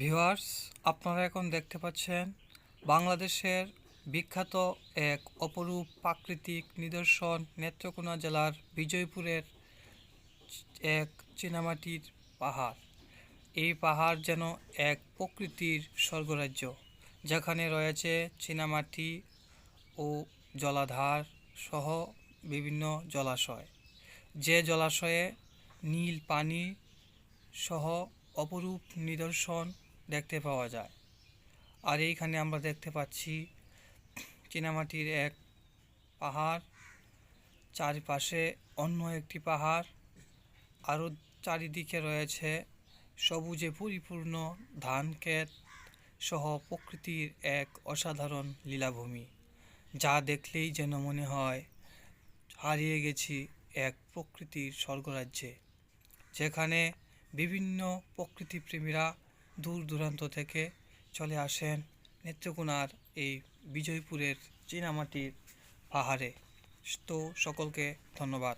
Viewers, আপনারা এখন দেখতে পাচ্ছেন বাংলাদেশের বিখ্যাত এক অপরূপ প্রাকৃতিক নিদর্শন নেত্রকোনা জেলার বিজয়পুরের এক চীনামাটির পাহাড়। এই পাহাড় যেন এক প্রকৃতির স্বর্গরাজ্য, যেখানে রয়েছে চীনামাটি ও জলাধার সহ বিভিন্ন জলাশয়। যে জলাশয়ে নীল পানি সহ অপরূপ নিদর্শন দেখতে পাওয়া যায়। আর এইখানে আমরা দেখতে পাচ্ছি চীনামাটির এক পাহাড়, চারিপাশে অন্য একটি পাহাড়, আরও চারিদিকে রয়েছে সবুজে পরিপূর্ণ ধান ক্ষেত সহ প্রকৃতির এক অসাধারণ লীলাভূমি, যা দেখলেই যেন মনে হয় হারিয়ে গেছি এক প্রকৃতির স্বর্গরাজ্যে, যেখানে বিভিন্ন প্রকৃতিপ্রেমীরা দূর দূরান্ত থেকে চলে আসেন নেত্রকোনার এই বিজয়পুরের চীনামাটির পাহাড়ে। তো সকলকে ধন্যবাদ।